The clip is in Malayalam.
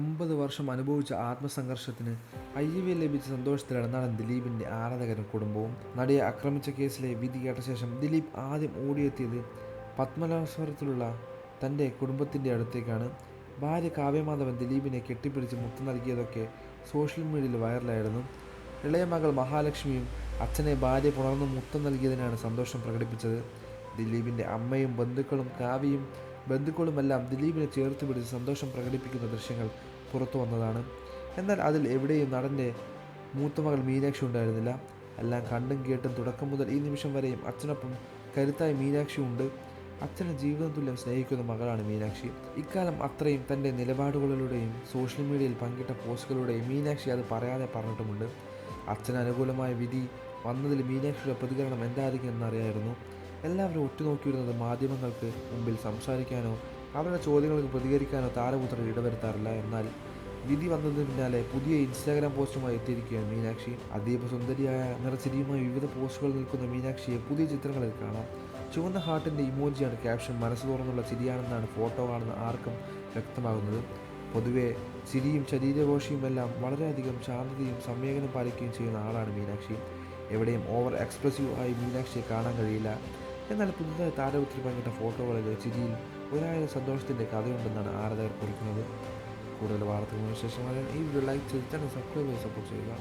ഒമ്പത് വർഷം അനുഭവിച്ച ആത്മസംഘർഷത്തിന് ഐ വി ലഭിച്ച സന്തോഷത്തിലാണ് നടൻ ദിലീപിന്റെ ആരാധകരും കുടുംബവും. നടിയെ ആക്രമിച്ച കേസിലെ വിധി കേട്ട ശേഷം ദിലീപ് ആദ്യം ഓടിയെത്തിയത് പത്മനാഭസ്വരത്തിലുള്ള തന്റെ കുടുംബത്തിന്റെ അടുത്തേക്കാണ്. ഭാര്യ കാവ്യമാധവൻ ദിലീപിനെ കെട്ടിപ്പിടിച്ച് മുത്തം നൽകിയതൊക്കെ സോഷ്യൽ മീഡിയയിൽ വൈറലായിരുന്നു. ഇളയ മകൾ മഹാലക്ഷ്മിയും അച്ഛനെ ഭാര്യ പുണർന്ന് മുത്തം നൽകിയതിനാണ് സന്തോഷം പ്രകടിപ്പിച്ചത്. ദിലീപിന്റെ അമ്മയും ബന്ധുക്കളും കാവ്യയും ബന്ധുക്കളുമെല്ലാം ദിലീപിനെ ചേർത്ത് പിടിച്ച് സന്തോഷം പ്രകടിപ്പിക്കുന്ന ദൃശ്യങ്ങൾ പുറത്തു വന്നതാണ്. എന്നാൽ അതിൽ എവിടെയും നടന്റെ മൂത്തമകൾ മീനാക്ഷി ഉണ്ടായിരുന്നില്ല. എല്ലാം കണ്ടും കേട്ടും തുടക്കം മുതൽ ഈ നിമിഷം വരെയും അച്ഛനൊപ്പം കരുത്തായ മീനാക്ഷി ഉണ്ട്. അച്ഛനെ ജീവിതം തുല്യം സ്നേഹിക്കുന്ന മകളാണ് മീനാക്ഷി. ഇക്കാലം അത്രയും തന്റെ നിലപാടുകളിലൂടെയും സോഷ്യൽ മീഡിയയിൽ പങ്കിട്ട പോസ്റ്റുകളിലൂടെയും മീനാക്ഷി അത് പറയാതെ പറഞ്ഞിട്ടുമുണ്ട്. അച്ഛന് അനുകൂലമായ വിധി വന്നതിൽ മീനാക്ഷിയുടെ പ്രതികരണം എന്തായിരിക്കും എന്നറിയായിരുന്നു. എല്ലാവരും ഒറ്റുനോക്കിയിരുന്നത് മാധ്യമങ്ങൾക്ക് മുമ്പിൽ സംസാരിക്കാനോ അവരുടെ ചോദ്യങ്ങൾക്ക് പ്രതികരിക്കാനോ താരപുത്രർ ഇടവരുത്താറില്ല എന്നാൽ വിധി വന്നതിന് പിന്നാലെ പുതിയ ഇൻസ്റ്റാഗ്രാം പോസ്റ്റുമായി എത്തിയിരിക്കുകയാണ് മീനാക്ഷി. അതീവ സുന്ദരിയായ നിറച്ചിരിയുമായി വിവിധ പോസ്റ്റുകൾ നിൽക്കുന്ന മീനാക്ഷിയെ പുതിയ ചിത്രങ്ങളിൽ കാണാം. ചുവന്ന ഹാർട്ടിന്റെ ഇമോജിയാണ് ക്യാപ്ഷൻ മനസ്സ് തുറന്നുള്ള ചിരിയാണെന്നാണ് ഫോട്ടോ കാണുന്ന ആർക്കും വ്യക്തമാകുന്നത്. പൊതുവെ ചിരിയും ശരീരഘോഷയുമെല്ലാം വളരെയധികം ശാന്തതയും സംവേദനം പാലിക്കുകയും ചെയ്യുന്ന ആളാണ് മീനാക്ഷി. എവിടെയും ഓവർ എക്സ്പ്രസീവ് ആയി മീനാക്ഷിയെ കാണാൻ കഴിയില്ല. എന്നാൽ പുതുതായി താരപുത്രി പങ്കിട്ട ഫോട്ടോകളിൽ ചിരിയിൽ ഒരായിരം സന്തോഷത്തിന്റെ കഥയുണ്ടെന്നാണ് ആരാധകർ കുറിക്കുന്നത്. കൂടുതൽ വാർത്തകളും വിശേഷങ്ങളും ഈ വീഡിയോ ലൈക്ക് ചെയ്ത് ചാനൽ സബ്സ്ക്രൈബ് ചെയ്ത് സപ്പോർട്ട് ചെയ്യുക.